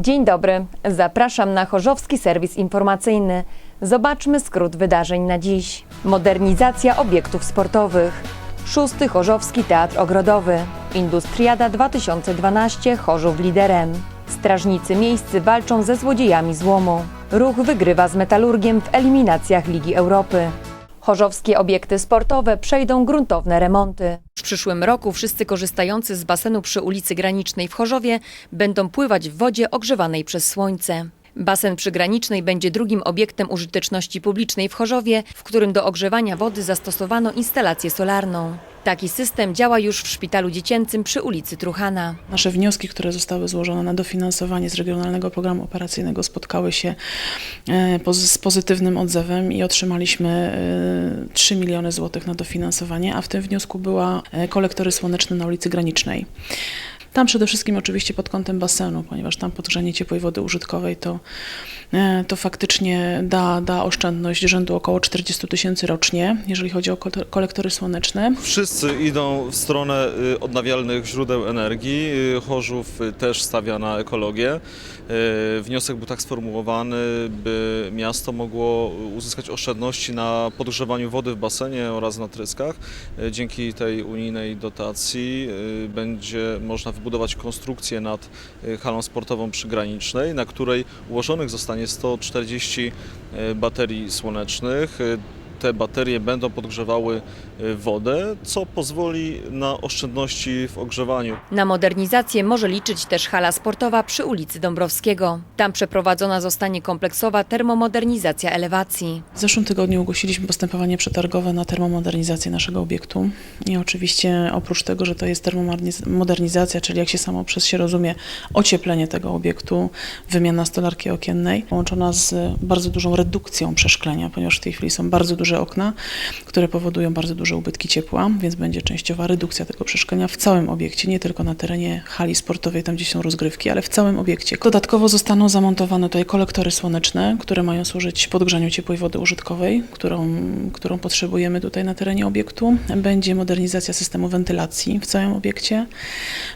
Dzień dobry, zapraszam na Chorzowski Serwis Informacyjny. Zobaczmy skrót wydarzeń na dziś. Modernizacja obiektów sportowych. Szósty Chorzowski Teatr Ogrodowy. Industriada 2012 Chorzów liderem. Strażnicy miejscy walczą ze złodziejami złomu. Ruch wygrywa z Metalurgiem w eliminacjach Ligi Europy. Chorzowskie obiekty sportowe przejdą gruntowne remonty. W przyszłym roku wszyscy korzystający z basenu przy ulicy Granicznej w Chorzowie będą pływać w wodzie ogrzewanej przez słońce. Basen przy Granicznej będzie drugim obiektem użyteczności publicznej w Chorzowie, w którym do ogrzewania wody zastosowano instalację solarną. Taki system działa już w szpitalu dziecięcym przy ulicy Truchana. Nasze wnioski, które zostały złożone na dofinansowanie z Regionalnego Programu Operacyjnego spotkały się e, z pozytywnym odzewem i otrzymaliśmy e, 3 miliony złotych na dofinansowanie, a w tym wniosku była e, kolektory słoneczne na ulicy Granicznej. Tam przede wszystkim oczywiście pod kątem basenu, ponieważ tam podgrzanie ciepłej wody użytkowej to, e, to faktycznie da, da oszczędność rzędu około 40 tysięcy rocznie, jeżeli chodzi o ko- kolektory słoneczne. Wszyscy idą w stronę y, odnawialnych źródeł energii. Y, Chorzów y, też stawia na ekologię. Wniosek był tak sformułowany, by miasto mogło uzyskać oszczędności na podgrzewaniu wody w basenie oraz na tryskach. Dzięki tej unijnej dotacji będzie można wybudować konstrukcję nad y, halą sportową przygranicznej, na której ułożonych zostanie 140 y, baterii słonecznych. Y, te baterie będą podgrzewały wodę, co pozwoli na oszczędności w ogrzewaniu. Na modernizację może liczyć też hala sportowa przy ulicy Dąbrowskiego. Tam przeprowadzona zostanie kompleksowa termomodernizacja elewacji. W zeszłym tygodniu ogłosiliśmy postępowanie przetargowe na termomodernizację naszego obiektu i oczywiście oprócz tego, że to jest termomodernizacja, czyli jak się samo przez się rozumie, ocieplenie tego obiektu, wymiana stolarki okiennej, połączona z bardzo dużą redukcją przeszklenia, ponieważ w tej chwili są bardzo duże okna, które powodują bardzo duże ubytki ciepła, więc będzie częściowa redukcja tego przeszklenia w całym obiekcie, nie tylko na terenie hali sportowej, tam gdzie są rozgrywki, ale w całym obiekcie. Dodatkowo zostaną zamontowane tutaj kolektory słoneczne, które mają służyć podgrzaniu ciepłej wody użytkowej, którą, którą potrzebujemy tutaj na terenie obiektu. Będzie modernizacja systemu wentylacji w całym obiekcie.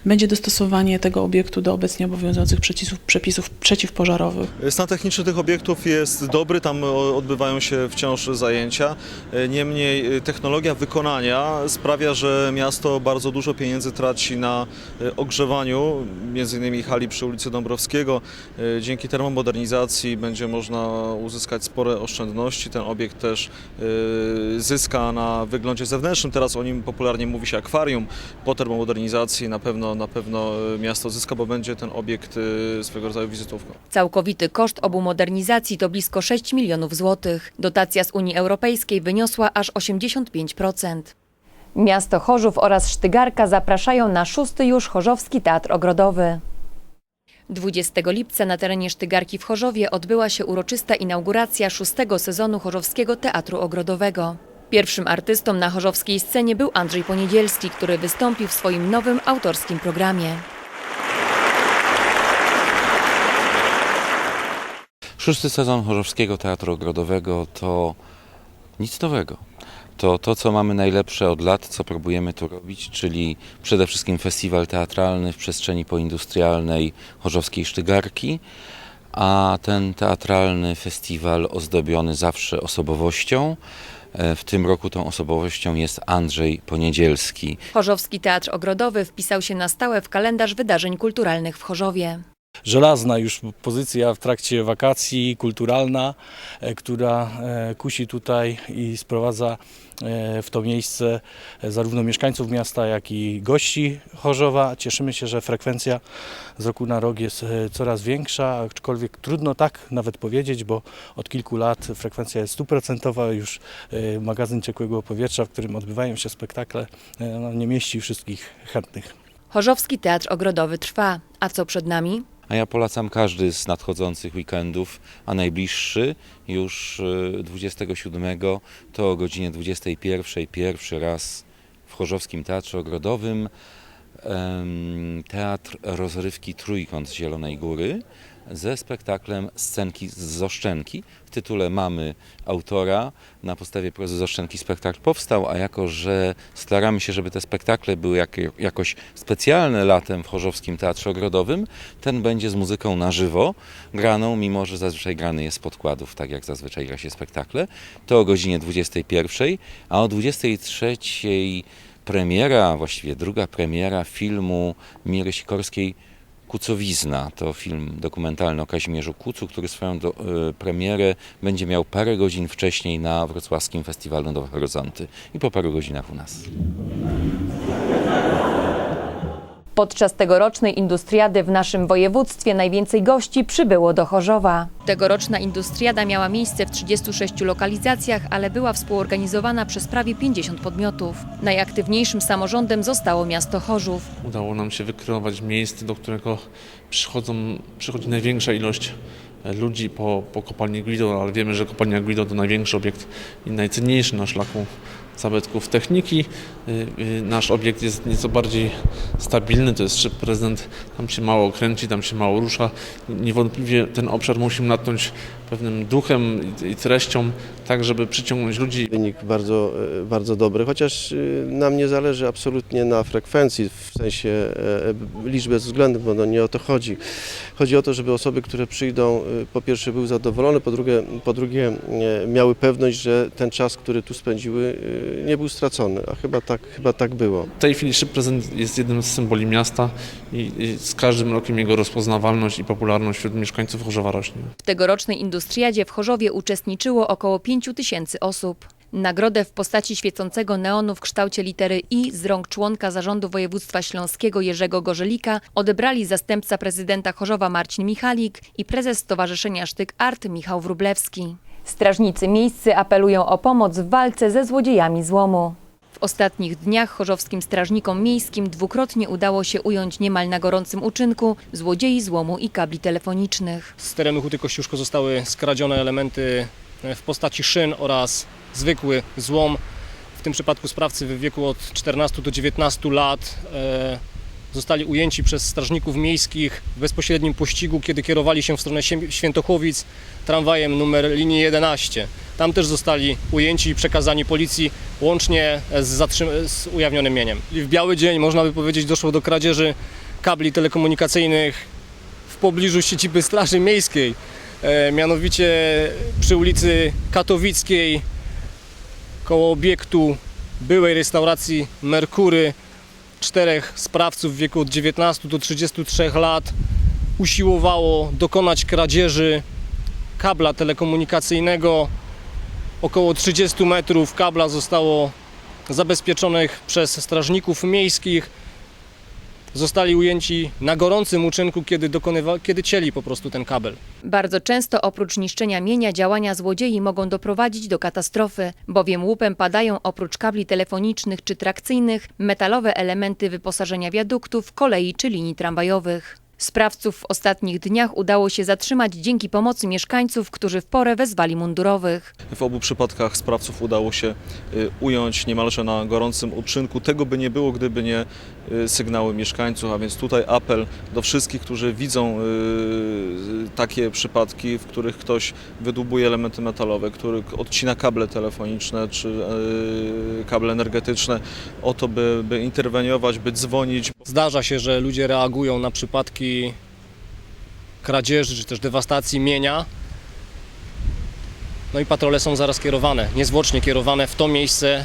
Będzie dostosowanie tego obiektu do obecnie obowiązujących przepisów, przepisów przeciwpożarowych. Stan techniczny tych obiektów jest dobry, tam odbywają się wciąż zajęcia. E, Niemniej e, technologia wykonania sprawia, że miasto bardzo dużo pieniędzy traci na e, ogrzewaniu, między innymi hali przy ulicy Dąbrowskiego. E, Dzięki termomodernizacji będzie można uzyskać spore oszczędności. Ten obiekt też e, zyska na wyglądzie zewnętrznym. Teraz o nim popularnie mówi się akwarium. Po termomodernizacji na pewno, na pewno miasto zyska, bo będzie ten obiekt swego rodzaju wizytówką. Całkowity koszt obu modernizacji to blisko 6 milionów złotych. Dotacja z Unii Europejskiej wyniosła aż 85%. Miasto Chorzów oraz Sztygarka zapraszają na szósty już Chorzowski Teatr Ogrodowy. 20 lipca na terenie Sztygarki w Chorzowie odbyła się uroczysta inauguracja szóstego sezonu Chorzowskiego Teatru Ogrodowego. Pierwszym artystą na chorzowskiej scenie był Andrzej Poniedzielski, który wystąpił w swoim nowym autorskim programie. Szósty sezon Chorzowskiego Teatru Ogrodowego to nic nowego. To to, co mamy najlepsze od lat, co próbujemy tu robić, czyli przede wszystkim festiwal teatralny w przestrzeni poindustrialnej Chorzowskiej Sztygarki, a ten teatralny festiwal ozdobiony zawsze osobowością. E, W tym roku tą osobowością jest Andrzej Poniedzielski. Chorzowski Teatr Ogrodowy wpisał się na stałe w kalendarz wydarzeń kulturalnych w Chorzowie. Żelazna już pozycja w trakcie wakacji, kulturalna, e, która e, kusi tutaj i sprowadza e, w to miejsce zarówno mieszkańców miasta, jak i gości Chorzowa. Cieszymy się, że frekwencja z roku na rok jest coraz większa, aczkolwiek trudno tak nawet powiedzieć, bo od kilku lat frekwencja jest stuprocentowa. Już magazyn ciekłego powietrza, w którym odbywają się spektakle, no, nie mieści wszystkich chętnych. Chorzowski Teatr Ogrodowy trwa. A co przed nami? A ja polecam każdy z nadchodzących weekendów, a najbliższy już y, 27 to o godzinie 21 pierwszy raz w Chorzowskim Teatrze Ogrodowym Teatr Rozrywki Trójkąt z Zielonej Góry. Ze spektaklem Scenki z Zoszczenki. W tytule mamy autora. Na podstawie prozy Zoszczenki spektakl powstał, a jako, że staramy się, żeby te spektakle były jak, jakoś specjalne latem w Chorzowskim Teatrze Ogrodowym, ten będzie z muzyką na żywo graną, mimo że zazwyczaj grany jest z podkładów, tak jak zazwyczaj gra się spektakle. To o godzinie 21, a o 23 premiera, właściwie druga premiera filmu Miry Sikorskiej Kucowizna. To film dokumentalny o Kazimierzu Kucu, który swoją do, e, premierę będzie miał parę godzin wcześniej na wrocławskim festiwalu Nowe Horyzonty i po paru godzinach u nas. Podczas tegorocznej industriady w naszym województwie najwięcej gości przybyło do Chorzowa. Tegoroczna industriada miała miejsce w 36 lokalizacjach, ale była współorganizowana przez prawie 50 podmiotów. Najaktywniejszym samorządem zostało miasto Chorzów. Udało nam się wykreować miejsce, do którego przychodzą, przychodzi największa ilość e, ludzi po, po kopalni Guido, ale wiemy, że kopalnia Guido to największy obiekt i najcenniejszy na szlaku zabytków techniki. Y, y, Nasz obiekt jest nieco bardziej stabilny, to jest szyb prezydent, tam się mało kręci, tam się mało rusza. Niewątpliwie ten obszar musimy natknąć pewnym duchem i- treścią, tak żeby przyciągnąć ludzi Wynik bardzo, e, bardzo dobry, chociaż e, nam nie zależy absolutnie na frekwencji, w sensie e, liczby względów, bo no nie o to chodzi. Chodzi o to, żeby osoby, które przyjdą, po pierwsze były zadowolone, po drugie, po drugie miały pewność, że ten czas, który tu spędziły, nie był stracony, a chyba tak, chyba tak było. W tej chwili Szyb Prezydent jest jednym z symboli miasta i, i z każdym rokiem jego rozpoznawalność i popularność wśród mieszkańców Chorzowa rośnie. W tegorocznej industriadzie w Chorzowie uczestniczyło około 5 tysięcy osób. Nagrodę w postaci świecącego neonu w kształcie litery I z rąk członka zarządu województwa śląskiego Jerzego Gorzelika odebrali zastępca prezydenta Chorzowa Marcin Michalik i prezes Stowarzyszenia Sztyk Art Michał Wróblewski. Strażnicy miejscy apelują o pomoc w walce ze złodziejami złomu. Ostatnich dniach chorzowskim strażnikom miejskim dwukrotnie udało się ująć niemal na gorącym uczynku złodziei złomu i kabli telefonicznych. Z terenu Huty Kościuszko zostały skradzione elementy e, w postaci szyn oraz zwykły złom. W tym przypadku sprawcy w wieku od 14 do 19 lat e, zostali ujęci przez strażników miejskich w bezpośrednim pościgu, kiedy kierowali się w stronę Świętochłowic tramwajem numer linii 11. Tam też zostali ujęci i przekazani policji łącznie z, z ujawnionym mieniem. I w biały dzień, można by powiedzieć, doszło do kradzieży kabli telekomunikacyjnych w pobliżu siedziby Straży Miejskiej, e, mianowicie przy ulicy Katowickiej, koło obiektu byłej restauracji Merkury. Czterech sprawców w wieku od 19 do 33 lat usiłowało dokonać kradzieży kabla telekomunikacyjnego. Około 30 metrów kabla zostało zabezpieczonych przez strażników miejskich zostali ujęci na gorącym uczynku, kiedy, dokonywa, kiedy cieli po prostu ten kabel. Bardzo często oprócz niszczenia mienia działania złodziei mogą doprowadzić do katastrofy, bowiem łupem padają oprócz kabli telefonicznych czy trakcyjnych metalowe elementy wyposażenia wiaduktów, kolei czy linii tramwajowych. Sprawców w ostatnich dniach udało się zatrzymać dzięki pomocy mieszkańców, którzy w porę wezwali mundurowych. W obu przypadkach sprawców udało się y, ująć niemalże na gorącym uczynku. Tego by nie było, gdyby nie sygnały mieszkańców, a więc tutaj apel do wszystkich, którzy widzą y, takie przypadki, w których ktoś wydłubuje elementy metalowe, który odcina kable telefoniczne czy y, kable energetyczne, o to, by, by interweniować, by dzwonić, Zdarza się, że ludzie reagują na przypadki kradzieży czy też dewastacji mienia. No i patrole są zaraz kierowane, niezwłocznie kierowane w to miejsce,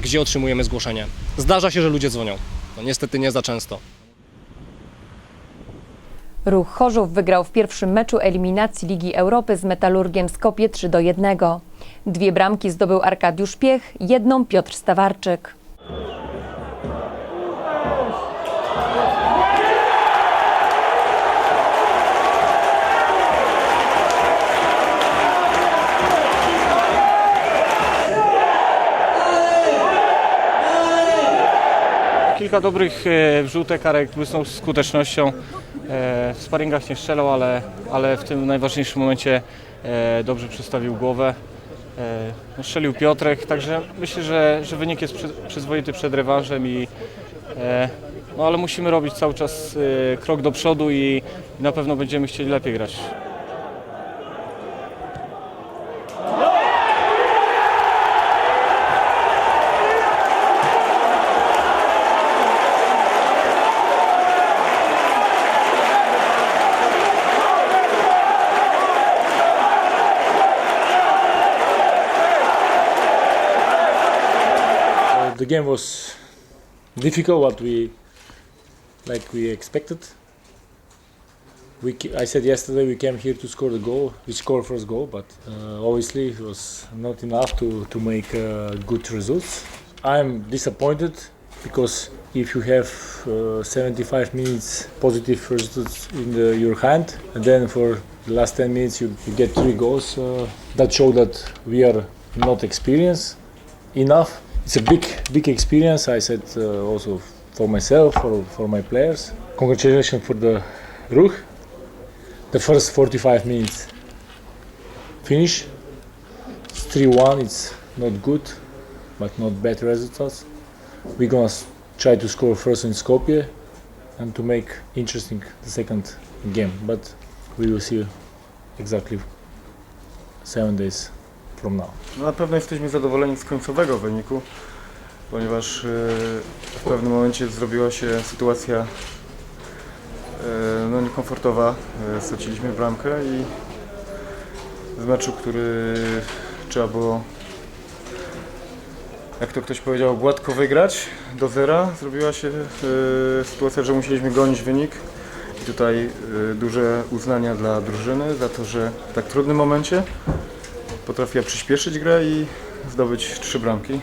gdzie otrzymujemy zgłoszenie. Zdarza się, że ludzie dzwonią. No niestety nie za często. Ruch Chorzów wygrał w pierwszym meczu eliminacji Ligi Europy z Metalurgiem Skopje 3 do 1. Dwie bramki zdobył Arkadiusz Piech, jedną Piotr Stawarczyk. Kilka dobrych e, wrzutek, Karek błysnął skutecznością. E, W sparingach nie strzelał, ale, ale w tym najważniejszym momencie e, dobrze przystawił głowę. No, Strzelił Piotrek, także myślę, że, że wynik jest przy, przyzwoity przed rewanżem i no ale musimy robić cały czas krok do przodu i na pewno będziemy chcieli lepiej grać. The game was difficult, what we like we expected. We, I said yesterday we came here to score the goal. We scored first goal, but uh, obviously it was not enough to to make uh, good results. I'm disappointed because if you have uh, 75 minutes positive results in the, your hand, and then for the last 10 minutes you, you get three goals, uh, that show that we are not experienced enough. It's a big, big experience. I said uh, also for myself, for, for my players. Congratulations for the Ruch. The first 45 minutes finish. It's 3-1. It's not good, but not bad results. We're gonna try to score first in Skopje and to make interesting the second game. But we will see exactly seven days now. No na pewno jesteśmy zadowoleni z końcowego wyniku, ponieważ e, w pewnym momencie zrobiła się sytuacja e, no, niekomfortowa. E, Straciliśmy bramkę i w meczu, który trzeba było, jak to ktoś powiedział, gładko wygrać do zera, zrobiła się e, sytuacja, że musieliśmy gonić wynik. I tutaj e, duże uznania dla drużyny za to, że w tak trudnym momencie potrafiła przyspieszyć grę i zdobyć trzy bramki.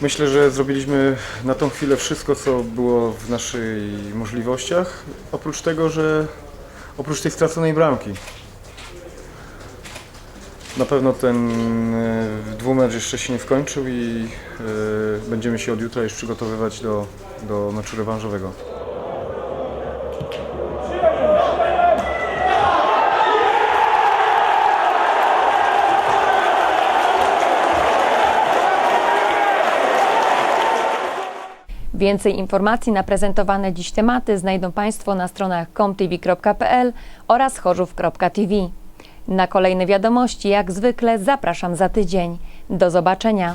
Myślę, że zrobiliśmy na tą chwilę wszystko, co było w naszych możliwościach, oprócz tego, że oprócz tej straconej bramki. Na pewno ten e, dwumecz jeszcze się nie skończył i e, będziemy się od jutra już przygotowywać do, do meczu rewanżowego. Więcej informacji na prezentowane dziś tematy znajdą Państwo na stronach comtv.pl oraz chorzów.tv. Na kolejne wiadomości, jak zwykle, zapraszam za tydzień. Do zobaczenia.